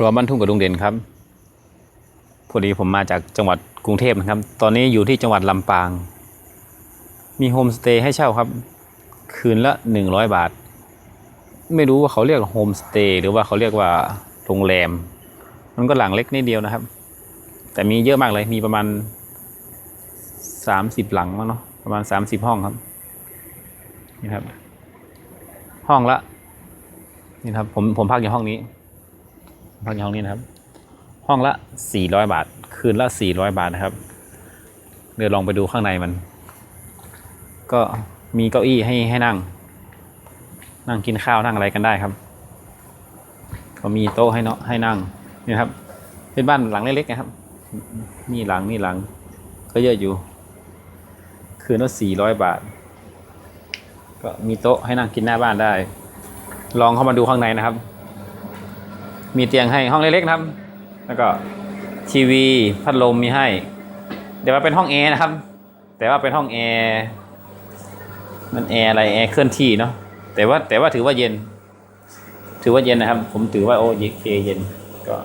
รัวบ้านทุ่งกับลุงเด่นครับพอดีผมมาจากจังหวัดกรุงเทพนะครับ ตอนนี้อยู่ที่จังหวัดลำปาง มีโฮมสเตย์ให้เช่าครับ คืนละหนึ่งร้อยบาท ไม่รู้ว่าเขาเรียกโฮมสเตย์หรือว่าเขาเรียกว่าโรงแรม มันก็หลังเล็กนิดเดียวนะครับ แต่มีเยอะมากเลย มีประมาณสามสิบหลังมั้งเนาะ ประมาณสามสิบห้องครับ นี่ครับ ห้องละ นี่ครับ ผมผมพักอยู่ห้องนี้ พักอยู่ห้องนี้นะครับ ห้องละสี่ร้อยบาท คืนละสี่ร้อยบาทนะครับ เดี๋ยวลองไปดูข้างในมัน ก็มีเก้าอี้ให้ให้นั่ง นั่งกินข้าวนั่งอะไรกันได้ครับ ก็มีโต๊ะให้เนาะให้นั่งนี่ครับ เป็นบ้านหลังเล็กๆนะครับ นี่หลังนี่หลัง ก็เยอะอยู่ คืนละสี่ร้อยบาท ก็มีโต๊ะให้นั่งกินหน้าบ้านได้ ลองเข้ามาดูข้างในนะครับ มีเตียงให้ห้องเล็กๆนะครับ แล้วก็ทีวีพัดลมมีให้ เดี๋ยวว่าเป็นห้องแอร์นะครับ แต่ว่าเป็นห้องแอร์มันแอร์อะไรแอร์เคลื่อนที่เนาะแต่ว่าแต่ว่าถือว่าเย็น ถือว่าเย็นนะครับ ผมถือว่าโอเคเย็นก็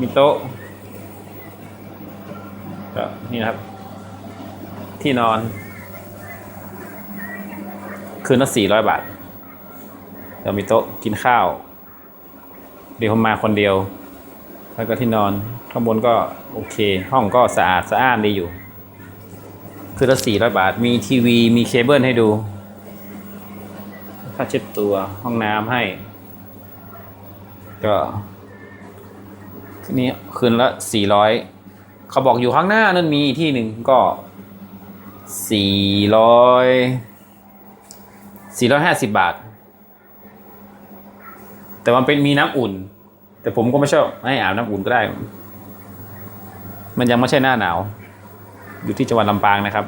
มีโต๊ะก็นี่นะครับ ที่นอน คืนละสี่ร้อยบาทเรามีโต๊ะกินข้าว เดี๋ยวผมมาคนเดียว แล้วก็ที่นอนข้างบนก็โอเค ห้องก็สะอาดสะอ้านดีอยู่ คือละสี่ร้อยบาท มีทีวีมีเคเบิลให้ดูผ้าเช็ดตัวห้องน้ำให้ ก็ทีนี้คืนละสี่ร้อยเขาบอกอยู่ข้างหน้านั่นมีที่หนึ่งก็สี่ร้อยสี่ร้อยห้าสิบบาท แต่มันเป็นมีน้ำอุ่น แต่ผมก็ไม่ชอบให้อาบน้ำอุ่นก็ได้ มันยังไม่ใช่หน้าหนาว อยู่ที่จังหวัดลำปางนะครับ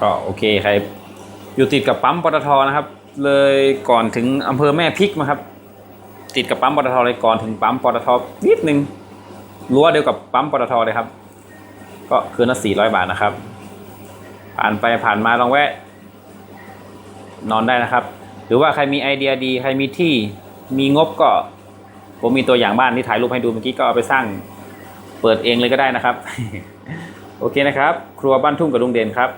ก็โอเคใครอยู่ติดกับปั๊มปตทนะครับ เลยก่อนถึงอำเภอแม่พริกนะครับ ติดกับปั๊มปตทเลยก่อนถึงปั๊มปตทนิดนึงรั้วเดียวกับปั๊มปตทเลยครับ ก็คืนละสี่ร้อยบาทนะครับ ผ่านไปผ่านมาลองแวะ นอนได้นะครับ หรือว่าใครมีไอเดียดี ใครมีที่มีงบก็ผมมีตัวอย่างบ้านที่ถ่ายรูปให้ดูเมื่อกี้ก็เอาไปสร้างเปิดเองเลยก็ได้นะครับ โอเคนะครับ ครัวบ้านทุ่งกับลุงเด่นครับ